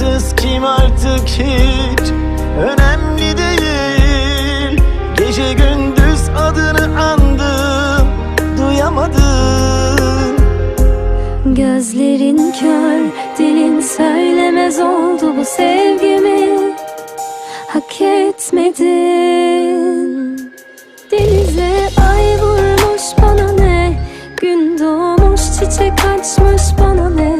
haksız kim artık hiç? Önemli değil. Gece gündüz adını andım Duyamadım. Gözlerin kör, dilin söylemez oldu bu sevgimi. Hak etmedin. Denize ay vurmuş bana ne? Gün doğmuş çiçek açmış bana ne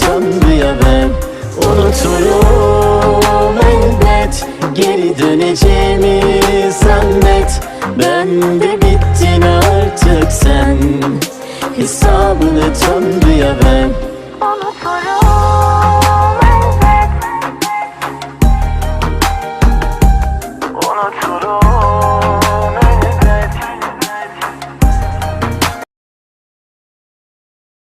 Tanrı'ya ver Unuturum elbet. Geri döneceğimi zannet. Ben de bittin artık sen. Hesabını Tanrı'ya ver Unuturum